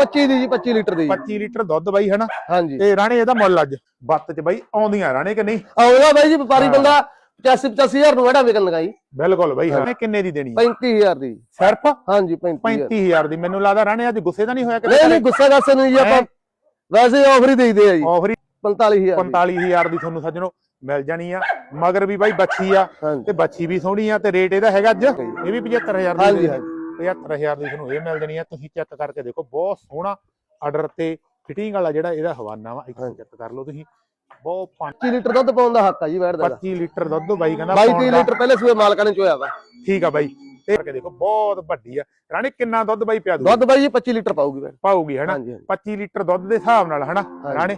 25 ਦੀ ਜੀ 25 ਲੀਟਰ ਦੀ ਜੀ। 25 ਲੀਟਰ ਦੁੱਧ ਬਾਈ ਹਨਾ? ਹਾਂਜੀ। ਤੇ ਰਾਣੇ ਇਹਦਾ ਮੁੱਲ ਅੱਜ ਬੱਤ ਚ ਬਾਈ ਆਉਂਦੀਆਂ ਰਾਣੇ ਕਿ ਨਹੀਂ? ਆਉਂਦਾ ਬਾਈ ਜੀ ਵਪਾਰੀ। ਬੰਦਾ 85 85000 ਨੂੰ ਵੜਾ ਵਿਕਣ ਲਗਾਈ। ਬਿਲਕੁਲ ਬਾਈ ਰਾਣੇ ਕਿੰਨੇ ਦੀ ਦੇਣੀ ਹੈ 35000 ਦੀ। ਸਿਰਫ? ਹਾਂਜੀ 35000 35000 ਦੀ। ਮੈਨੂੰ ਲੱਗਦਾ ਰਾਣੇ ਅੱਜ ਗੁੱਸੇ ਤਾਂ ਨਹੀਂ ਹੋਇਆ ਨਹੀਂ ਨਹੀਂ ਗੁੱਸਾ ਗਾਸੇ ਨਹੀਂ ਜੀ ਆਪਾਂ। ਵੈਸੇ ਆਫਰ ਹੀ ਦੇਈਦੇ ਆ ਜੀ। ਆਫਰ 45000 ਦੀ। 45000 ਦੀ ਤੁਹਾਨੂੰ ਸੱਜਣੋ ਮਿਲ ਜਾਣੀ ਆ। ਮਗਰ ਵੀ ਬਾਈ ਬੱਚੀ ਆ। ਤੇ ਬੱਚੀ ਵੀ ਸੋਹਣੀ ਆ ਤੇ ਰੇਟ ਇਹਦਾ ਹੈਗਾ ਅੱਜ। ਇਹ ਵੀ 75000 ਦੀ ਹਾਂਜੀ ਹਾਂਜੀ। 75000 ਦੀ ਤੁਹਾਨੂੰ ਇਹ ਮਿਲ ਜਾਣੀ ਆ। ਤੁਸੀਂ ਚੈੱਕ ਕਰਕੇ ਦੇਖੋ ਬਹੁਤ ਸੋਹਣਾ ਆਰਡਰ ਤੇ ਫਿਟਿੰਗ ਵਾਲਾ ਜਿਹੜਾ ਇਹਦਾ ਹਵਾਨਾ ਵਾ ਇੱਥੇ ਚੈੱਕ ਕਰ ਲਓ ਤੁਸੀਂ। ਬਹੁਤ 25 ਲੀਟਰ ਦੁੱਧ ਪਾਉਣ ਦਾ ਹੱਕ ਆ ਜੀ ਵੈੜ ਦਾ। 25 ਲੀਟਰ ਦੁੱਧ ਬਾਈ ਕਹਿੰਦਾ 22 ਪਾਉਣ 30 ਦਾ। ਲੀਟਰ ਪਹਿਲੇ ਸੂਏ ਮਾਲਕਾਂ ਨੇ ਚੋਇਆ ਵਾ। ਠੀਕ ਆ ਬਾਈ। ਤੇ ਕਰਕੇ ਦੇਖੋ ਬਹੁਤ ਵੱਡੀ ਆ। ਰਾਣੀ ਕਿੰਨਾ ਦੁੱਧ ਬਾਈ ਪਿਆ ਦੂ ਦੁੱਧ ਬਾਈ ਜੀ 25 ਲੀਟਰ ਪਾਊਗੀ ਵੈੜ ਪਾਊਗੀ ਹਨਾ? ਹਾਂਜੀ ਹਾਂਜੀ। 25 ਲੀਟਰ ਦੁੱਧ ਦੇ ਹਿਸਾਬ ਨਾਲ ਹਨਾ। ਰਾਣੇ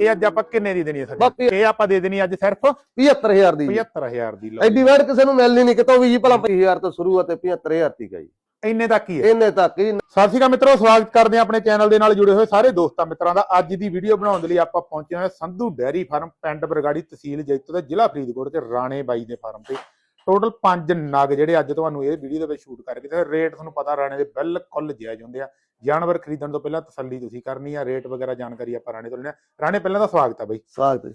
ਇਹ ਅੱਜ ਆਪਾਂ ਕਿੰਨੇ ਦੀ ਦੇਣੀ ਹੈ ਸੱਜਣ? ਇਹ ਆਪਾਂ ਦੇ ਦੇਣੀ ਅੱਜ ਸਿਰਫ 75000 ਦੀ। ਜੀ। 75000 ਦੀ ਐਡੀ ਵੈੜ ਕਿਸੇ ਨੂੰ ਮਿਲਣੀ ਨਹੀਂ ਕਿਤੋਂ ਵੀ ਜੀ ਭਲਾ 25000 ਤੋਂ ਸ਼ੁਰੂ ਆ ਤੇ 75000 ਤੀਕ ਆ ਜੀ। ਇੰਨੇ ਤੱਕ ਹੀ ਹੈ। ਇੰਨੇ ਤੱਕ ਹੀ। ਸਤਿ ਸ਼੍ਰੀ ਅਕਾਲ ਮਿੱਤਰੋ ਸਵਾਗਤ ਕਰਦੇ ਹਾਂ ਆਪਣੇ ਚੈਨਲ ਦੇ ਨਾਲ ਜੁੜੇ ਹੋਏ ਸਾਰੇ ਦੋਸਤਾਂ ਮਿੱਤਰਾਂ ਦਾ। ਅੱਜ ਦੀ ਵੀਡੀਓ ਬਣਾਉਣ ਦੇ ਲਈ ਆਪਾਂ ਪਹੁੰਚੇ ਹਾਂ ਸੰਧੂ ਡੈਰੀ ਫਾਰਮ ਪਿੰਡ ਬਰਗਾੜੀ ਤਹਿਸੀਲ ਜੈਤੋ ਤੇ ਜ਼ਿਲ੍ਹਾ ਫਰੀਦਕੋਟ ਤੇ ਰਾਣੇ ਬਾਈ ਦੇ ਫਾਰਮ ਤੇ। ਟੋਟਲ 5 ਨਗ ਜਿਹੜੇ ਅੱਜ ਤੁਹਾਨੂੰ ਇਹ ਵੀਡੀਓ ਦੇ ਵਿੱਚ ਸ਼ੂਟ ਕਰਕੇ ਤੇ ਰੇਟ ਤੁਹਾਨੂੰ ਪਤਾ ਰਾਣੇ ਦੇ ਬਿਲਕੁਲ ਜਾਇਜ਼ ਹੁੰਦੇ ਆ। ਜਾਨਵਰ ਖਰੀਦਣ ਤੋਂ ਪਹਿਲਾਂ ਤਸੱਲੀ ਤੁਸੀਂ ਕਰਨੀ ਆ। ਰੇਟ ਵਗੈਰਾ ਜਾਣਕਾਰੀ ਆਪਾਂ ਰਾਣੇ ਤੋਂ ਲੈਣਾ ਰਾਣੇ ਪਹਿਲਾਂ ਦਾ ਸਵਾਗਤ ਆ ਬਾਈ। ਸਵਾਗਤ ਹੈ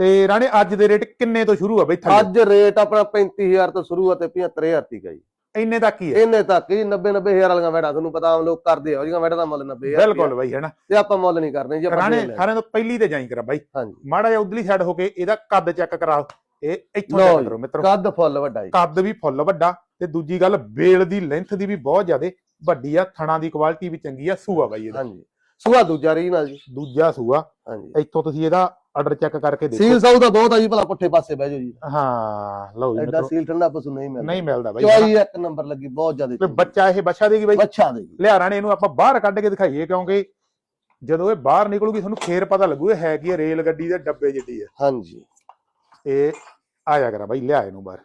ਤੇ ਰਾਣੇ ਅੱਜ ਦੇ ਰੇਟ ਕਿੰਨੇ ਤੋਂ ਸ਼ੁਰੂ ਆ ਬਾਈ ਅੱਜ ਰੇਟ ਆਪਣਾ 35000 ਤੋਂ ਸ਼ੁਰੂ ਆ ਤੇ 75000 ਤੀਕ ਆ ਜੀ। ਇੰਨੇ ਤੱਕ ਹੀ ਹੈ। ਇੰਨੇ ਤੱਕ ਹੀ 90 90000 ਵਾਲੀਆਂ ਵੈੜਾਂ ਤੁਹਾਨੂੰ ਪਤਾ ਆਮ ਲੋਕ ਕਰਦੇ ਆ ਉਹਦੀਆਂ ਵੈੜਾਂ ਦਾ ਮੁੱਲ 90000 ਬਿਲਕੁਲ ਬਾਈ ਹੈਨਾ? ਤੇ ਆਪਾਂ ਮੁੱਲ ਨਹੀਂ ਕਰਨੇ ਜੀ ਆਪਾਂ ਰਾਣੇ। ਸਾਰਿਆਂ ਤੋਂ ਪਹਿਲੀ ਤੇ ਜਾਈ ਕਰਾ ਬਾਈ। ਹਾਂਜੀ। ਮਾੜਾ ਜਿਹਾ ਉਧਰਲੀ ਸਾਈਡ ਹੋ ਕੇ ਇਹਦਾ ਕੱਦ ਚੈੱਕ ਕਰਾਓ। ਇਹ ਇੱਥੋਂ ਚੈੱਕ। ਕਰੋ ਮਿੱਤਰੋ। ਕੱਦ ਫੁੱਲ ਵੱਡਾ ਜੀ। ਕੱਦ ਵੀ ਫੁੱਲ ਵੱਡਾ ਤੇ ਦੂਜੀ ਗੱਲ ਬੇਲ ਦੀ ਲੈਂਥ ਦੀ ਵੀ ਬਹੁਤ ਜ਼ਿਆਦੇ ਵੱਡੀ ਆ ਥਣਾ ਦੀ ਕੁਆਲਿਟੀ ਵੀ ਚੰਗੀ ਆ ਸੂਆ ਬਾਈ ਇਹਦਾ। ਹਾਂਜੀ। ਸੂਆ ਦੂਜਾ ਰੀ ਨਾਲ ਜੀ। ਦੂਜਾ ਸੂਆ। ਹਾਂਜੀ। ਇੱਥੋਂ ਤੁਸੀਂ ਇਹਦਾ ਆਰਡਰ ਚੈੱਕ ਕਰਕੇ ਦੇਖੋ। ਸੀਲ ਸਾਊ ਦਾ ਬਹੁਤ ਆ ਜੀ ਭਲਾ ਪੁੱਠੇ ਪਾਸੇ ਬਹਿ ਜਾਓ ਜੀ। ਹਾਂ ਲਓ ਜੀ ਐਡਾ ਮਿੱਤਰੋ। ਸੀਲ ਠੰਡਾ ਪਸੂ ਨਹੀਂ ਮਿਲਦਾ। ਨਹੀਂ ਮਿਲਦਾ ਬਾਈ। ਚੋਈ ਇੱਕ ਨੰਬਰ ਲੱਗੀ ਬਹੁਤ ਜ਼ਿਆਦਾ ਤੇ ਬੱਚਾ ਇਹ ਬੱਚਾ ਦੇਗੀ ਬਾਈ? ਬੱਚਾ ਦੇ ਜੀ ਲਿਆ ਰਾਣੇ ਇਹਨੂੰ ਆਪਾਂ ਬਾਹਰ ਕੱਢ ਕੇ ਦਿਖਾਈਏ ਕਿਉਂਕਿ ਜਦੋਂ ਇਹ ਬਾਹਰ ਨਿਕਲੂਗੀ ਤੁਹਾਨੂੰ ਫੇਰ ਪਤਾ ਲੱਗੂ ਇਹ ਹੈ ਕੀ ਹੈ, ਰੇਲ ਗੱਡੀ ਦੇ ਡੱਬੇ ਜਿੱਡੀ ਹੈ ਹਾਂਜੀ। ਇਹ ਆ ਜਾ ਕਰਾ ਬਾਈ ਲਿਆ ਇਹਨੂੰ ਬਾਹਰ।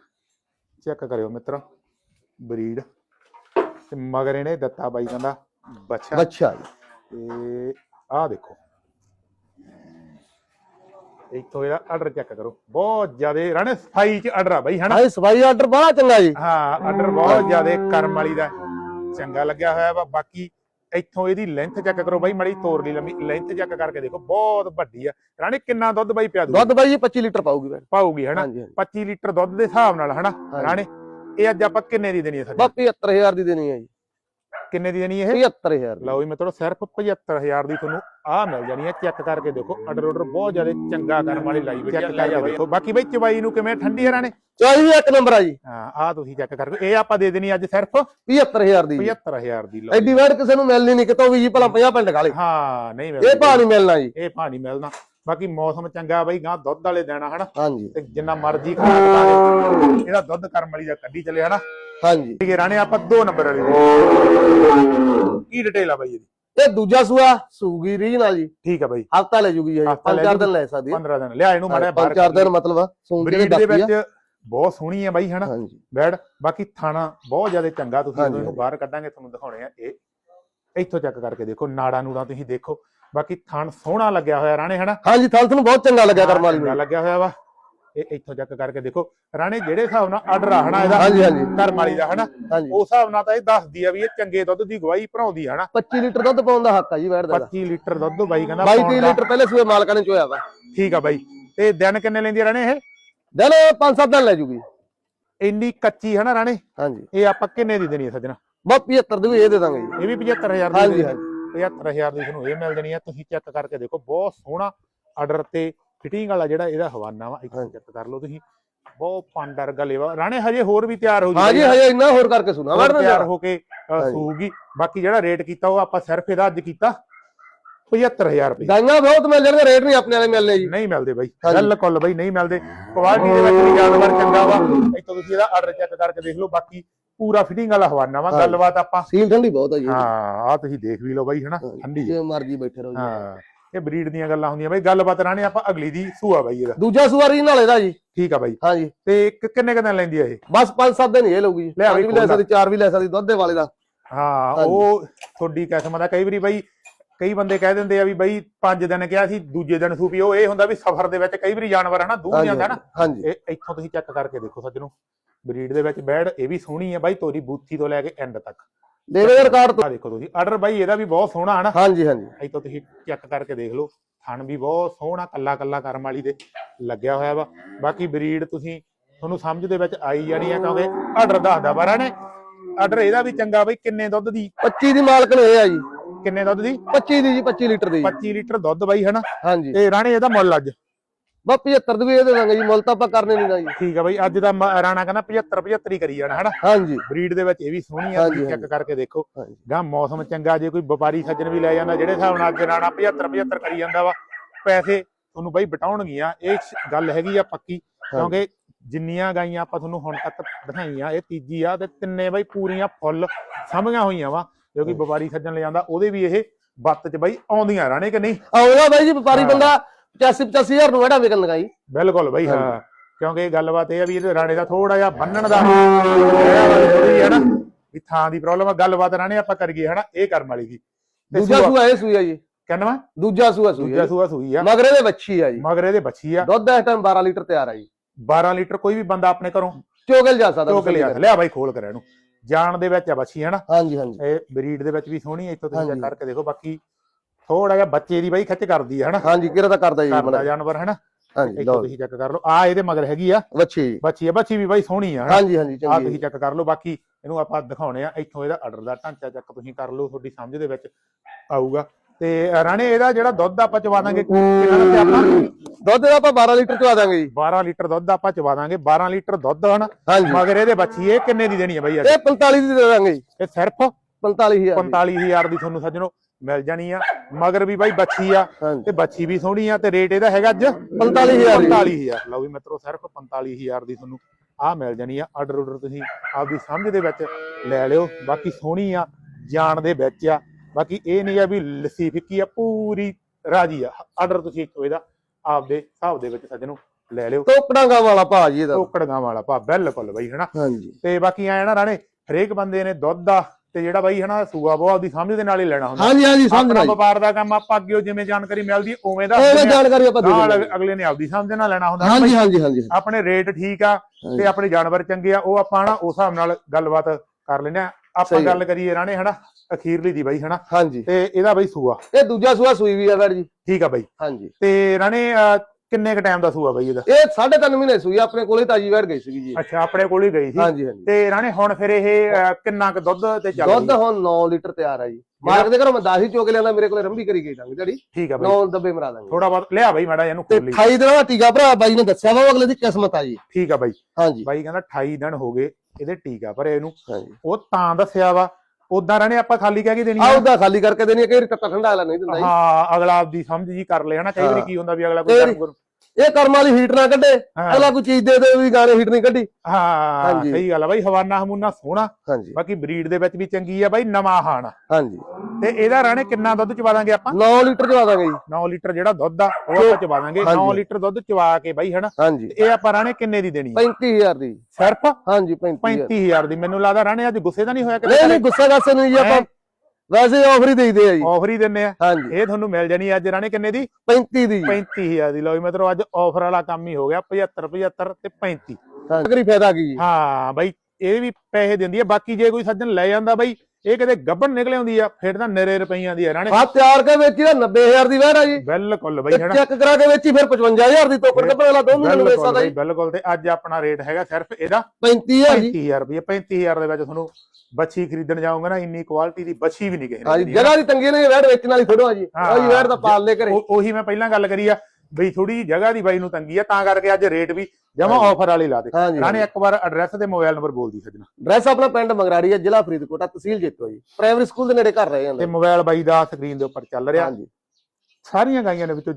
ਚੈੱਕ ਕਰਿਓ ਮਿੱਤਰ ਬਰੀਡ। ਤੇ ਮਗਰ ਇਹਨੇ ਦਿੱਤਾ ਬਾਈ ਕਹਿੰਦਾ ਬੱਚਾ। ਬੱਚਾ ਜੀ। ਤੇ ਆਹ ਦੇਖੋ। ਇੱਥੋਂ ਇਹਦਾ ਆਰਡਰ ਚੈੱਕ ਕਰੋ। ਬਹੁਤ ਜ਼ਿਆਦੇ ਰਾਣੇ ਸਫ਼ਾਈ ਚ ਆਰਡਰ ਆ ਬਾਈ ਹਨਾ? ਸਫ਼ਾਈ ਆਰਡਰ ਬੜਾ ਚੰਗਾ ਜੀ। ਹਾਂ ਆਰਡਰ ਬਹੁਤ ਜ਼ਿਆਦੇ ਕਰਮ ਵਾਲੀ ਦਾ। ਚੰਗਾ ਲੱਗਿਆ ਹੋਇਆ ਵਾ। ਬਾਕੀ ਇੱਥੋਂ ਇਹਦੀ ਲੈਂਥ ਚੈੱਕ ਕਰੋ ਬਾਈ ਮੜੀ ਤੋਰ ਲਈ ਲੰਮੀ ਲੈਂਥ ਚੈੱਕ ਕਰਕੇ ਦੇਖੋ ਬਹੁਤ ਵੱਡੀ ਆ। ਰਾਣੇ ਕਿੰਨਾ ਦੁੱਧ ਬਾਈ ਪਿਆ ਦੂ ਦੁੱਧ ਬਾਈ ਜੀ 25 ਲੀਟਰ ਪਾਊਗੀ ਵੈੜ ਪਾਊਗੀ ਹਨਾ? ਹਾਂਜੀ ਹਾਂਜੀ। 25 ਲੀਟਰ ਦੁੱਧ ਦੇ ਹਿਸਾਬ ਨਾਲ ਹਨਾ। ਰਾਣੇ ਇਹ ਅੱਜ ਆਪਾਂ ਕਿੰਨੇ ਦੀ ਦੇਣੀ ਹੈ ਸਾਡੀ ਬਸ 75000 ਦੀ ਦੇਣੀ ਹੈ ਜੀ। ਕਿੰਨੇ ਦੀ ਦੇਣੀ ਇਹ? 75000 ਦੀ ਲਓ ਜੀ ਮਿੱਤਰੋ ਸਿਰਫ 75000 ਦੀ ਤੁਹਾਨੂੰ ਆਹ ਮਿਲ ਜਾਣੀ ਹੈ। ਚੈੱਕ ਕਰਕੇ ਦੇਖੋ ਆਰਡਰ ਆਰਡਰ ਬਹੁਤ ਜ਼ਿਆਦਾ ਚੰਗਾ ਕਰਨ ਵਾਲੀ ਲਾਈ ਹੋਈ ਚੈੱਕ ਕਰਕੇ ਦੇਖੋ ਬਾਕੀ ਬਈ ਚਵਾਈ ਨੂੰ ਕਿਵੇਂ ਠੰਡੀ ਹੈ ਰਾਣੇ ਚੋਈ ਵੀ ਇੱਕ ਨੰਬਰ ਆ ਜੀ। ਹਾਂ ਆਹ ਤੁਸੀਂ ਚੈੱਕ ਕਰਕੇ ਇਹ ਆਪਾਂ ਦੇ ਦੇਣੀ ਅੱਜ ਸਿਰਫ 75000 ਦੀ ਜੀ। 75000 ਦੀ ਲਓ ਐਡੀ ਵੈੜ ਕਿਸੇ ਨੂੰ ਮਿਲਣੀ ਨਹੀਂ ਕਿਤੋਂ ਵੀ ਜੀ ਭਲਾ 50 ਪਿੰਡ ਗਾਲੇ ਹਾਂ ਨਹੀਂ ਇਹ ਮਿਲਦਾ ਭਾਅ ਨਹੀਂ ਮਿਲਣਾ ਜੀ। ਇਹ ਨਹੀਂ ਮਿਲਦਾ ਬਾਕੀ ਮੌਸਮ ਚੰਗਾ ਬਈ ਗਾਂ ਦੁੱਧ ਵਾਲੇ ਦੇਣਾ ਹਨਾ? ਤੇ ਜਿੰਨਾ ਮਰਜ਼ੀ ਖਾ ਦੇ ਇਹਦਾ ਦੁੱਧ ਕਰਮ ਵਾਲੀ ਦਾ ਕੱਢੀ ਚੱਲੇ ਹਨਾ? ਹਾਂਜੀ। ਠੀਕ ਹੈ ਰਾਣੇ ਆਪਾਂ 2 ਨੰਬਰ ਵਾਲੀ ਦੇ। ਕੀ ਡਿਟੇਲ ਆ ਬਾਈ ਇਹਦੀ? ਇਹ ਦੂਜਾ ਸੂਆ ਸੂਗੀ ਰੀਜ ਨਾਲ ਜੀ। ਠੀਕ ਆ ਬਾਈ। ਹਫਤਾ ਲੈ ਜੂਗੀ ਜੀ ਹਫ਼ਤਾ ਪੰਜ ਲੈ ਚਾਰ ਜੂਗੀ। ਦਿਨ ਲੈ ਸਕਦੀ ਹੈ 15 ਦਿਨ। ਲਿਆ ਇਹਨੂੰ ਮਾੜਾ ਜਿਹਾ ਬਾਹਰ ਪੰਜ ਚਾਰ ਦਿਨ ਮਤਲਬ ਆ, ਸੂਣ ਬਰੀਡ ਦੇ ਦੱਸਦੀ ਆ। ਵਿੱਚ ਬਹੁਤ ਸੋਹਣੀ ਹੈ ਬਾਈ ਹਨਾ? ਹਾਂਜੀ। ਬੈਡ ਬਾਕੀ ਥਾਣਾ ਬਹੁਤ ਜ਼ਿਆਦਾ ਚੰਗਾ ਤੁਸੀਂ ਹਾਂਜੀ, ਜਦੋਂ ਇਹਨੂੰ ਹਾਂਜੀ। ਬਾਹਰ ਕੱਢਾਂਗੇ ਤੁਹਾਨੂੰ ਦਿਖਾਉਣੇ ਆ ਇਹ। ਇੱਥੋਂ ਚੈੱਕ ਕਰਕੇ ਦੇਖੋ ਨਾੜਾ ਨੂੜਾ ਤੁਸੀਂ ਦੇਖੋ। ਬਾਕੀ ਥਣ ਸੋਹਣਾ ਲੱਗਿਆ ਹੋਇਆ ਰਾਣੇ ਹਨਾ? ਹਾਂਜੀ ਥਲ ਤੁਹਾਨੂੰ ਬਹੁਤ ਚੰਗਾ ਲੱਗਿਆ ਕਰਮ ਵਾਲੀ ਚੰਗਾ ਨੂੰ ਲੱਗਿਆ ਹੋਇਆ ਵਾ। ਇਹ ਇੱਥੋਂ ਚੈੱਕ ਕਰਕੇ ਦੇਖੋ ਰਾਣੇ ਜਿਹੜੇ ਹਿਸਾਬ ਨਾਲ ਆਰਡਰ ਆ ਹਨਾ ਇਹਦਾ ਹਾਂਜੀ ਹਾਂਜੀ। ਧਰਮ ਵਾਲੀ ਦਾ ਹਨਾ? ਹਾਂਜੀ। ਉਸ ਹਿਸਾਬ ਨਾਲ ਤਾਂ ਇਹ ਦੱਸਦੀ ਆ ਵੀ ਇਹ ਚੰਗੇ ਦੁੱਧ ਦੀ ਗਵਾਹੀ ਭਰਾਉਂਦੀ ਆ ਹਨਾ? 25 ਲੀਟਰ ਦੁੱਧ ਪਾਉਣ ਦਾ ਹੱਕ ਆ ਜੀ ਵੈੜ ਦਾ 25 ਲੀਟਰ ਦੁੱਧ ਬਾਈ ਕਹਿੰਦਾ 22 ਪਾਉਣ 30 ਦਾ। ਲੀਟਰ ਪਹਿਲੇ ਸੂਏ ਮਾਲਕਾਂ ਨੇ ਚੋਇਆ ਵਾ। ਠੀਕ ਆ ਬਾਈ। ਤੇ ਦਿਨ ਕਿੰਨੇ ਲੈਂਦੀ ਆ ਰਾਣੇ ਇਹ? ਦਿਨ ਪੰਜ ਸੱਤ ਦਿਨ ਲੈ ਜੂਗੀ। ਇੰਨੀ ਕੱਚੀ ਹਨਾ ਰਾਣੇ? ਹਾਂਜੀ। ਇਹ ਆਪਾਂ ਕਿੰਨੇ ਦੀ ਦੇਣੀ ਸੱਜਣਾ? ਬਸ 75 ਦੀ ਇਹ ਦੇ ਦਾਂਗੇ ਜੀ। ਇਹ ਵੀ 75000 ਦੀ ਹਾਂਜੀ ਹਾਂਜੀ। 75000 ਦੀ ਤੁਹਾਨੂੰ ਇਹ ਮਿਲ ਜਾਣੀ ਆ। ਤੁਸੀਂ ਚੈੱਕ ਕਰਕੇ ਦੇਖੋ ਬਹੁਤ ਸੋਹਣਾ ਆਰਡਰ ਤੇ ਫਿਟਿੰਗ ਵਾਲਾ ਜਿਹੜਾ ਇਹਦਾ ਹਵਾਨਾ ਵਾ ਇੱਕ ਚੈੱਕ ਕਰ ਲਓ ਤੁਸੀਂ। ਬਹੁਤ ਪੰਡਰ ਗਲੇਵਾ ਰਾਣੇ ਹਜੇ ਹੋਰ ਵੀ ਤਿਆਰ ਹੋ ਜੂਗਾ ਹਾਂਜੀ ਹਜੇ ਇੰਨਾ ਹੋਰ ਕਰਕੇ ਸੁਣਾ ਹੋਰ ਵੜ ਤਿਆਰ ਹੋ ਕੇ। ਸੂਗੀ। ਬਾਕੀ ਜਿਹੜਾ ਰੇਟ ਕੀਤਾ ਉਹ ਆਪਾਂ ਸਿਰਫ ਇਹਦਾ ਅੱਜ ਕੀਤਾ 75000 ਰੁਪਏ। ਗਾਈਆਂ ਬਹੁਤ ਮਿਲ ਜਾਣਗੇ ਰੇਟ ਨਹੀਂ ਆਪਣੇ ਵਾਲੇ ਮਿਲਨੇ ਜੀ। ਨਹੀਂ ਮਿਲਦੇ ਬਾਈ ਹਾਂਜੀ। ਬਿਲਕੁਲ ਬਾਈ ਨਹੀਂ ਮਿਲਦੇ। ਕੁਆਲਿਟੀ ਦੇ ਵਿੱਚ ਵੀ ਜਾਨਵਰ ਚੰਗਾ ਵਾ। ਇੱਥੋਂ ਤੁਸੀਂ ਇਹਦਾ ਆਰਡਰ ਚੈੱਕ ਕਰਕੇ ਦੇਖ ਲਓ। ਬਾਕੀ ਪੂਰਾ ਫਿਟਿੰਗ ਵਾਲਾ ਹਵਾਨਾ ਵਾ। ਗੱਲਬਾਤ ਆਪਾਂ ਸੀਲ ਠੰਡੀ ਬਹੁਤ ਆ ਜੀ। ਹਾਂ ਆ ਤੁਸੀਂ ਦੇਖ ਵੀ ਲਓ ਬਾਈ ਹਨਾ। ਠੰਡੀ ਜੇ ਮਰਜ਼ੀ ਬੈਠੇ ਰਹੋ ਜੀ। ਹਾਂ। ਇਹ ਬਰੀਡ ਦੀਆਂ ਗੱਲਾਂ ਹੁੰਦੀਆਂ ਬਾਈ ਗੱਲਬਾਤ ਰਾਣੇ ਆਪਾਂ ਅਗਲੀ ਦੀ ਸੂਆ ਬਾਈ ਇਹਦਾ। ਦੂਜਾ ਸੂਆ ਰੀ ਨਾਲ ਇਹਦਾ ਜੀ। ਠੀਕ ਆ ਬਾਈ। ਹਾਂਜੀ। ਤੇ ਇੱਕ ਕਿੰਨੇ ਕੁ ਦਿਨ ਲੈਂਦੀ ਆ ਇਹ? ਬਸ ਪੰਜ ਸੱਤ ਦਿਨ ਹੀ ਇਹ ਲਊਗੀ। ਲੈ ਪੰਜ ਵੀ ਲੈ। ਸਕਦੀ ਚਾਰ ਵੀ ਲੈ ਸਕਦੀ ਦੁੱਧ ਦੇ ਵਾਲੇ ਦਾ। ਹਾਂ। ਉਹ ਤੁਹਾਡੀ ਕਿਸਮ ਦਾ ਕਈ ਵਾਰੀ ਬਾਈ ਕਈ ਬੰਦੇ ਕਹਿ ਦਿੰਦੇ ਆ ਵੀ ਬਾਈ 5 ਦਿਨ ਕਿਹਾ ਸੀ ਦੂਜੇ ਦਿਨ ਸੂਪੀ। ਉਹ ਇਹ ਹੁੰਦਾ ਵੀ ਸਫ਼ਰ ਦੇ ਵਿੱਚ ਕਈ ਵਾਰੀ ਜਾਨਵਰ ਹਨਾ ਦੂਰ ਹਾਂਜੀ, ਜਾਂਦਾ ਨਾ। ਹਾਂਜੀ। ਇਹ ਇੱਥੋਂ ਤੁਸੀਂ ਚੈੱਕ ਕਰਕੇ ਦੇਖੋ ਸੱਜਣੋ। ਬਰੀਡ ਦੇ ਵਿੱਚ ਬੈੜ ਇਹ ਵੀ ਸੋਹਣੀ ਹੈ ਬਾਈ ਤੋਰੀ ਬੂਥੀ ਤੋਂ ਲੈ ਕੇ ਐਂਡ ਤੱਕ। ਦੇਵੇ ਰਿਕਾਰਡ ਤੋਂ। ਆ ਦੇਖੋ ਤੁਸੀਂ ਆਰਡਰ ਬਾਈ ਇਹਦਾ ਵੀ ਬਹੁਤ ਸੋਹਣਾ ਹਨਾ ਹਾਂਜੀ ਹਾਂਜੀ। ਇੱਥੋਂ ਤੁਸੀਂ ਚੈੱਕ ਕਰਕੇ ਦੇਖ ਲਓ ਥਣ ਵੀ ਬਹੁਤ ਸੋਹਣਾ ਕੱਲਾ ਕੱਲਾ ਕਰਮ ਵਾਲੀ ਦੇ ਲੱਗਿਆ ਹੋਇਆ ਵਾ। ਬਾਕੀ ਬਰੀਡ ਤੁਸੀਂ ਤੁਹਾਨੂੰ ਸਮਝ ਦੇ ਵਿੱਚ ਆਈ ਜਾਣੀ ਹੈ ਕਿਉਂਕਿ ਆਰਡਰ ਦੱਸਦਾ ਬਾਰਾ ਨੇ। ਆਰਡਰ ਇਹਦਾ ਵੀ ਚੰਗਾ ਬਈ ਕਿੰਨੇ ਦੁੱਧ ਦੀ? 25 ਦੀ ਮਾਲਕ ਨੇ ਇਹ ਆ ਜੀ। ਕਿੰਨੇ ਦੁੱਧ ਦੀ? 25 ਦੀ ਜੀ 25 ਲੀਟਰ ਦੀ। ਜੀ। 25 ਲੀਟਰ ਦੁੱਧ ਬਾਈ ਹਨਾ ਹਾਂਜੀ। ਤੇ ਰਾਣੇ ਇਹਦਾ ਮੁੱਲ ਅੱਜ? ਬਸ 75 ਦੀ ਵੀ ਇਹ ਦੇ ਦਾਂਗੇ ਜੀ ਮੁੱਲ ਤਾਂ ਆਪਾਂ ਕਰਨੇ ਨਹੀਂ ਨਾ ਜੀ। ਠੀਕ ਆ ਬਾਈ ਅੱਜ ਦਾ ਮ- ਰਾਣਾ ਕਹਿੰਦਾ 75 75 ਹੀ ਕਰੀ ਜਾਣਾ ਹਨਾ? ਹਾਂਜੀ। ਬਰੀਡ ਦੇ ਵਿੱਚ ਇਹ ਵੀ ਸੋਹਣੀ ਆ ਹਾਂਜੀ, ਤੁਸੀਂ ਚੈੱਕ ਕਰਕੇ ਦੇਖੋ। ਹਾਂਜੀ। ਗਾਂ ਮੌਸਮ ਚੰਗਾ ਜੇ ਕੋਈ ਵਪਾਰੀ ਸੱਜਣ ਵੀ ਲੈ ਜਾਂਦਾ ਜਿਹੜੇ ਹਿਸਾਬ ਨਾਲ ਅੱਜ ਰਾਣਾ 75 75 ਕਰੀ ਜਾਂਦਾ ਵਾ ਪੈਸੇ ਤੁਹਾਨੂੰ ਬਾਈ ਬਟਾਉਣਗੀਆਂ ਇਹ ਸ਼- ਗੱਲ ਹੈਗੀ ਆ ਪੱਕੀ ਕਿਉਂਕਿ ਜਿੰਨੀਆਂ ਗਾਈਆਂ ਆਪਾਂ ਤੁਹਾਨੂੰ ਹੁਣ ਤੱਕ ਦਿਖਾਈਆਂ ਇਹ ਤੀਜੀ ਆ ਤੇ ਤਿੰਨੇ ਬਾਈ ਪੂਰੀਆਂ ਫੁੱਲ ਸਾਂਭੀਆਂ ਹੋਈਆਂ ਵਾ ਜੋ ਕਿ ਵਪਾਰੀ ਸੱਜਣ ਲੈ ਜਾਂਦਾ ਉਹਦੇ ਵੀ ਇਹ ਬੱਤ ਚ ਬਾਈ ਆਉਂਦੀਆਂ ਰਾਣੇ ਕਿ ਨਹੀਂ? ਆਉਂਦਾ ਬਾਈ ਜੀ ਵਪਾਰੀ ਹਾਂ। ਬੰਦਾ 85 85000 ਨੂੰ ਵੜਾ ਵਿਕਣ ਲਗਾਈ। ਬਿਲਕੁਲ ਬਈ ਹਾਂ। ਕਿਉਂਕਿ ਇਹ ਗੱਲਬਾਤ ਇਹ ਆ ਵੀ ਇਹਦੇ ਰਾਣੇ ਦਾ ਥੋੜਾ ਜਿਹਾ ਬੰਨਣ ਦਾ ਥੋੜੀ ਹੈ ਨਾ ਵੀ ਥਾਂ ਦੀ ਪ੍ਰੋਬਲਮ ਆ ਗੱਲਬਾਤ ਰਾਣੇ ਆਪਾਂ ਕਰੀਏ ਹਨਾ? ਇਹ ਕਰਮ ਵਾਲੀ ਦੀ ਦੂਜਾ ਸੂਆ- ਇਹ ਸੂਈ ਆ ਜੀ। ਕਹਿੰਦਾ ਦੂਜਾ ਸੂਆ ਸੂਈ ਦੂਜਾ ਸੂਆ ਸੂਈ ਆ। ਮਗਰੇ ਦੇ ਵੱਛੀ ਆ ਜੀ। ਮਗਰ ਇਹਦੇ ਬੱਚੀ ਆ। ਦੁੱਧ ਇਸ ਟਾਈਮ 12 ਲੀਟਰ ਤਿਆਰ ਆ ਜੀ। 12 ਲੀਟਰ ਕੋਈ ਵੀ ਬੰਦਾ ਆਪਣੇ ਘਰੋਂ ਚੋਗਲ ਜਾ ਸਕਦਾ ਚੋਕ ਲਿਆ ਲਿਆ ਬਾਈ ਖੋਲ ਕਰ ਇਹਨੂੰ। ਜਾਣ ਦੇ ਵਿੱਚ ਆ ਬੱਚੀ ਹਨਾ? ਹਾਂਜੀ ਹਾਂਜੀ। ਇਹ ਬਰੀਡ ਦੇ ਵਿੱਚ ਵੀ ਸੋਹਣੀ ਇੱਥੋਂ ਤੁਸੀਂ ਚੈੱਕ। ਕਰਕੇ ਦੇਖੋ। ਬਾਕੀ ਥੋੜਾ ਜਿਹਾ ਬੱਚੇ ਦੀ ਬਾਈ ਖਿੱਚ ਕਰਦੀ ਹੈ ਹਨਾ? ਹਾਂਜੀ ਕਿਹੜਾ ਤਾਂ ਕਰਦਾ ਜੀ ਕਰਦਾ ਜਾਨਵਰ ਹਨਾ? ਹਾਂਜੀ ਲਓ ਤੁਸੀਂ ਚੈੱਕ ਕਰ ਲਓ। ਆ ਇਹਦੇ ਮਗਰ ਹੈਗੀ ਆ। ਵੱਛੀ। ਜੀ ਬੱਚੀ ਆ ਬੱਚੀ ਵੀ ਬਾਈ ਸੋਹਣੀ ਆ ਹਨਾ? ਹਾਂਜੀ ਹਾਂਜੀ ਆ ਚੰਗੀ ਤੁਸੀਂ। ਚੈੱਕ ਕਰ ਲਓ। ਬਾਕੀ ਇਹਨੂੰ ਆਪਾਂ ਦਿਖਾਉਣੇ ਆ। ਇੱਥੋਂ ਇਹਦਾ ਆਰਡਰ ਦਾ ਢਾਂਚਾ ਚੈੱਕ ਤੁਸੀਂ ਕਰ ਲਓ। ਤੁਹਾਡੀ ਸਮਝ ਦੇ ਵਿੱਚ ਆਊਗਾ। ਤੇ ਰਾਣੇ ਇਹਦਾ ਜਿਹੜਾ ਦੁੱਧ ਆਪਾਂ ਚਵਾ ਦਾਂਗੇ ਕਿੰਨਾ ਦੱਸਿਆ ਆਪਾਂ? ਦੁੱਧ ਦਾ ਆਪਾਂ 12 ਲੀਟਰ ਚਵਾ ਦਾਂਗੇ ਜੀ। 12 ਲੀਟਰ ਦੁੱਧ ਆਪਾਂ ਚਵਾ ਦਾਂਗੇ। 12 ਲੀਟਰ ਦੁੱਧ ਹਨ? ਹਾਂਜੀ। ਮਗਰ ਇਹਦੇ ਬੱਚੀ ਇਹ ਕਿੰਨੇ ਦੀ ਦੇਣੀ ਹੈ ਬਾਈ ਅੱਜ? ਇਹ 45 ਦੀ ਦੇ ਦਾਂਗੇ ਜੀ। ਇਹ ਸਿਰਫ 45000 ਦੀ। 45000 ਦੀ ਤੁਹਾਨੂੰ ਸੱਜਣੋ। ਮਿਲ ਜਾਣੀ ਆ। ਮਗਰ ਵੀ ਬਾਈ ਬੱਚੀ ਆ ਤੇ ਬੱਚੀ ਵੀ ਸੋਹਣੀ ਆ ਤੇ ਰੇਟ ਇਹਦਾ ਹੈਗਾ ਅੱਜ 45000 ਦੀ 45000 ਲਓ ਵੀ ਮਿੱਤਰੋ ਸਿਰਫ 45000 ਦੀ ਤੁਹਾਨੂੰ ਆ ਮਿਲ ਜਾਣੀ ਆ। ਆਰਡਰ ਆਰਡਰ ਤੁਸੀਂ ਆਪਦੀ ਸਮਝ ਦੇ ਵਿੱਚ ਲੈ ਲਿਓ। ਬਾਕੀ ਸੋਹਣੀ ਆ ਜਾਣ ਦੇ ਵਿੱਚ ਆ। ਬਾਕੀ ਇਹ ਨਹੀਂ ਆ ਵੀ ਲੱਸੀ ਫਿੱਕੀ ਆ ਪੂਰੀ ਰਾਜੀ ਆ। ਆਰਡਰ ਤੁਸੀਂ ਇੱਥੋਂ ਇਹਦਾ ਆਪਦੇ ਹਿਸਾਬ ਦੇ ਵਿੱਚ ਸੱਜਣੋ ਲੈ ਲਿਓ। ਟੋਕੜਾਂਗਾ ਵਾਲਾ ਭਾ ਜੀ ਇਹਦਾ। ਟੋਕੜੀਆਂ ਵਾਲਾ ਭਾ ਬਿਲਕੁਲ ਬਾਈ ਹਨਾ? ਹਾਂਜੀ। ਤੇ ਬਾਕੀ ਐ ਨਾ ਰਾਣੇ ਹਰੇਕ ਬੰਦੇ ਨੇ ਦੁੱਧ ਦਾ ਤੇ ਜਿਹੜਾ ਬਾਈ ਹਨਾ ਸੂਆ ਬੋ ਆਪਦੀ ਸਮਝ ਦੇ ਨਾਲ ਹੀ ਲੈਣਾ ਹੁੰਦਾ। ਹਾਂਜੀ ਹਾਂਜੀ ਸਮਝ ਆਪਣਾ ਵਪਾਰ ਦਾ ਕੰਮ ਆਪਾਂ ਅੱਗੇ ਜਿਵੇਂ ਜਾਣਕਾਰੀ ਮਿਲਦੀ ਹੈ, ਉਵੇਂ ਦਾ ਇਹ ਜਾਣਕਾਰੀ ਆਪਾਂ ਦੇ ਨਾਲ ਦਿੰਦੇ। ਅਗਲੇ ਨੇ ਆਪਦੀ ਸਮਝ ਨਾਲ ਲੈਣਾ ਹੁੰਦਾ। ਹਾਂਜੀ ਹਾਂਜੀ ਹਾਂਜੀ। ਆਪਣੇ ਰੇਟ ਠੀਕ ਆ ਹਾਂਜੀ। ਤੇ ਆਪਣੇ ਜਾਨਵਰ ਚੰਗੇ ਆ ਉਹ ਆਪਾਂ ਨਾ ਉਸ ਹਿਸਾਬ ਨਾਲ ਗੱਲਬਾਤ ਕਰ ਲੈਂਦੇ ਆ। ਆਪਾਂ ਸਹੀ ਗੱਲ। ਕਰੀਏ ਰਾਣੇ ਹਨਾ ਅਖੀਰਲੀ ਦੀ ਬਾਈ ਹਨਾ। ਹਾਂਜੀ। ਤੇ ਇਹਦਾ ਬਾਈ ਸੂਆ। ਇਹ ਦੂਜਾ ਸੂਆ ਸੂਈ ਵੀ ਆ ਵੜ ਜੀ। ਠੀਕ ਆ ਬਾਈ। ਹਾਂਜੀ। ਤੇ ਰਾਣੇ ਅਹ, ਕਿੰਨੇ ਕ ਟਾਈਮ ਦਾ ਸੂਆ ਬਾਈ ਇਹਦਾ? ਇਹ 3.5 ਮਹੀਨੇ ਸੂਈ ਆਪਣੇ ਕੋਲੇ ਤਾਜੀ ਵੜ ਗਈ ਸੀਗੀ ਜੀ। ਅੱਛਾ ਆਪਣੇ ਕੋਲ ਹੀ ਗਈ ਸੀ? ਹਾਂਜੀ ਹਾਂਜੀ। ਤੇ ਰਾਣੇ ਹੁਣ ਫਿਰ ਇਹ ਕਿੰਨਾ ਕ ਦੁੱਧ ਤੇ ਚੱਲ ਦੁੱਧ ਹੁਣ 9 ਲੀਟਰ ਤਿਆਰ ਆ ਜੀ। ਮਾਰਕ ਦੇ ਘਰੋਂ ਮੈਂ 10 ਹੀ ਚੋਕ ਲਿਆਂਦਾ ਮੇਰੇ ਕੋਲੇ ਰੰਭੀ ਕਰੀ ਗਈ ਡੰਗ ਜਿਹੜੀ। ਠੀਕ ਆ ਬਾਈ। 9 ਡੱਬੇ ਮਰਾ ਦਾਂਗੇ। ਥੋੜਾ ਬਹੁਤ ਲਿਆ ਬਾਈ ਮਾੜਾ ਇਹਨੂੰ ਖੋਲੀ। 28 ਦਿਨਾਂ ਦਾ ਟੀਕਾ ਭਰਾ ਬਾਈ ਨੇ ਦੱਸਿਆ ਵਾ ਉਹ ਅਗਲੇ ਦੀ ਕਿਸਮਤ ਆ ਜੀ। ਠੀਕ ਆ ਬਾਈ। ਹਾਂਜੀ। ਬਾਈ ਕਹਿੰਦਾ 28 ਦਿਨ ਹੋ ਗਏ ਇਹਦੇ ਟੀਕਾ ਭਰੇ ਇਹਨੂੰ ਉਹ ਤਾਂ ਦੱਸਿਆ ਵਾ ਉਦਾਂ ਰਾਣੇ ਆਪਾਂ ਖਾਲੀ ਕਹਿ ਕੇ ਦੇਣੀ ਆ। ਉਹਦਾ ਖਾਲੀ ਕਰਕੇ ਦੇਣੀ ਵਾਰੀ ਤੱਤਾ ਠੰਡਾ ਵਾਲਾ ਨਹੀਂ ਦਿੰਦਾ ਜੀ। ਹਾਂ ਅਗਲਾ ਆਪਦੀ ਸਮਝ ਜੀ ਕਰ ਲੈ ਹਨਾ ਕਈ ਵਾਰੀ ਹਾਂ। ਕੀ ਹੁੰਦਾ ਵੀ ਅਗਲਾ ਕੋਈ ਗੁਰਮ- ਇਹ ਕਰਮ ਵਾਲੀ ਹੀਟ ਨਾ ਕੱਢੇ। ਅਗਲਾ ਕੋਈ ਚੀਜ਼ ਦੇ ਦੇ ਵੀ ਗਾਣੇ ਹੀਟ ਨਹੀਂ ਕੱਢੀ। ਹਾਂ। ਸਹੀ ਗੱਲ ਆ ਬਾਈ ਹਵਾਨਾ ਹਮੂਨਾ ਸੋਹਣਾ। ਬਾਕੀ ਬਰੀਡ ਦੇ ਵਿੱਚ ਵੀ ਚੰਗੀ ਆ ਬਾਈ ਨਵਾਂ ਹਾਣ। ਹਾਂਜੀ। ਤੇ ਇਹਦਾ ਰਾਣੇ ਕਿੰਨਾ ਦੁੱਧ ਚਵਾ ਦਾਂਗੇ ਆਪਾਂ? 9 ਲੀਟਰ ਚਵਾ ਦਾਂਗੇ ਜੀ। 9 ਲੀਟਰ ਜਿਹੜਾ ਦੁੱਧ ਆ ਉਹ ਆਪਾਂ ਚਵਾ ਦਾਂਗੇ। 9 ਹਾਂਜੀ। ਲੀਟਰ ਦੁੱਧ ਚਵਾ ਕੇ ਬਾਈ ਹਨਾ? ਹਾਂਜੀ। ਇਹ ਆਪਾਂ ਰਾਣੇ ਕਿੰਨੇ ਦੀ ਦੇਣੀ ਆ? 35000 ਦੀ। ਸਿਰਫ? ਹਾਂਜੀ 35000 35000 ਦੀ। ਮੈਨੂੰ ਲੱਗਦਾ ਰਾਣੇ ਅੱਜ ਗੁੱਸੇ ਤਾਂ ਨਹੀਂ ਹੋਇਆ ਨਹੀਂ ਨਹੀਂ ਗੁੱਸਾ ਗਾਸੇ ਨਹੀਂ ਜੀ ਆਪਾਂ ਵੈਸੇ ਆਫਰ ਹੀ ਦੇਈਦੇ ਆ ਜੀ। ਆਫਰ ਹੀ ਦਿੰਨੇ ਆ। ਹਾਂਜੀ। ਇਹ ਤੁਹਾਨੂੰ ਮਿਲ ਜਾਣੀ ਅੱਜ ਰਾਣੇ ਕਿੰਨੇ ਦੀ? 35 ਦੀ। ਜੀ 35000 ਦੀ। ਲਓ ਮਿੱਤਰੋ ਅੱਜ ਆਫਰ ਵਾਲਾ ਕੰਮ ਹੀ ਹੋ ਗਿਆ। 75 75 ਤੇ 35 ਅਗਰੀ ਫਾਇਦਾ ਕੀ? ਹਾਂ ਬਾਈ ਇਹ ਵੀ ਪੈਸੇ ਦਿੰਦੀ ਆ। ਬਾਕੀ ਜੇ ਕੋਈ ਸੱਜਣ ਲੈ ਜਾਂਦਾ ਬਾਈ ਇਹ ਕਿਤੇ ਗੱਬਣ ਨਿਕਲ ਆਉਂਦੀ ਆ ਫਿਰ ਤਾਂ ਨਰੇ ਰੁਪਈਆਂ ਦੀ ਆ ਰਾਣੇ। ਆ ਤਿਆਰ ਕੇ ਵੇਚੀ ਦਾ 90000 ਦੀ ਵਹਿਰ ਆ ਜੀ। ਬਿਲਕੁਲ ਬਾਈ ਹਨਾ। ਚੈੱਕ ਕਰਾ ਕੇ ਵੇਚੀ ਫਿਰ 55000 ਦੀ ਤੋਕੜ ਕੱਪੜੇ ਵਾਲਾ ਦੋ ਮਹੀਨੇ ਨੂੰ ਵੇਚ ਬਿਲਕੁਲ ਸਕਦਾ ਬਾਈ ਜੀ। ਬਿਲਕੁਲ ਤੇ ਅੱਜ ਆਪਣਾ ਰੇਟ ਹੈਗਾ ਸਿਰਫ ਇਹਦਾ 35000 ਜੀ। 35000 ਰੁਪਏ 35000 ਦੇ ਵਿੱਚ ਤੁਹਾਨੂੰ ਬੱਚੀ ਖਰੀਦਣ ਜਾਓਗੇ ਨਾ ਇੰਨੀ ਕੁਆਲਿਟੀ ਦੀ ਬੱਚੀ ਵੀ ਨਹੀਂ ਕਿਸੇ ਨੇ ਹਾਂਜੀ ਜਗ੍ਹਾ ਦੀ ਤੰਗੀ ਨਹੀਂ ਵਹਿਰ ਵੇਚਣ ਵਾਲੀ ਥੋੜੋ ਆ ਜੀ। ਜੀ ਵਹਿਰ ਤਾਂ ਪਾਲ ਲੈ ਘਰੇ। ਉਹੀ ਮੈਂ ਪਹਿਲਾਂ ਗੱਲ ਕਰੀ ਆ ਬਈ ਥੋੜੀ ਜਿਹੀ ਜਗ੍ਹਾ ਦੀ ਬਾਈ ਨੂੰ ਤੰਗੀ ਆ ਤਾਂ ਕਰਕੇ ਅੱਜ ਰੇਟ ਵੀ ਜਮਾ ਆਫਰ ਵਾਲੀ ਲਾ ਦੇ। ਹਾਂਜੀ ਰਾਣੇ ਇੱਕ ਵਾਰ ਐਡਰੈਸ ਤੇ ਮੋਬਾਈਲ ਨੰਬਰ ਬੋਲਦੀ ਸੱਜਣਾ। ਡਰੈਸ ਆਪਣਾ ਪਿੰਡ ਮੰਗਰਾੜੀ ਹੈ ਜ਼ਿਲ੍ਹਾ ਫਰੀਦਕੋਟ ਆ ਤਹਿਸੀਲ ਜੇਤੋ ਜੀ। ਪ੍ਰਾਇਮਰੀ ਸਕੂਲ ਦੇ ਨੇੜੇ ਘਰ ਰਹੇ ਤੇ ਜਾਂਦੇ ਮੋਬਾਈਲ ਬਾਈ ਦਾ ਸਕਰੀਨ ਦੇ ਉੱਪਰ ਚੱਲ ਰਿਹਾ। ਹਾਂਜੀ। ਸਾਰੀਆਂ ਗਾਈਆਂ ਦੇ ਵਿੱਚੋਂ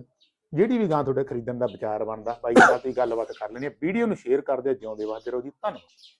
ਜਿਹੜੀ ਵੀ ਗਾਂ ਤੁਹਾਡੇ ਖਰੀਦਣ ਦਾ ਵਿਚਾਰ ਬਣਦਾ ਬਾਈ ਨਾਲ ਤੁਸੀਂ ਗੱਲਬਾਤ ਕਰ ਲੈਣੀ ਹੈ ਵੀਡੀਓ ਨੂੰ ਸ਼ੇਅਰ ਕਰ ਦਿਓ ਜਿਉਂਦੇ ਵਾਸਤੇ ਰਹੋ ਜੀ। ਧੰਨਵਾਦ।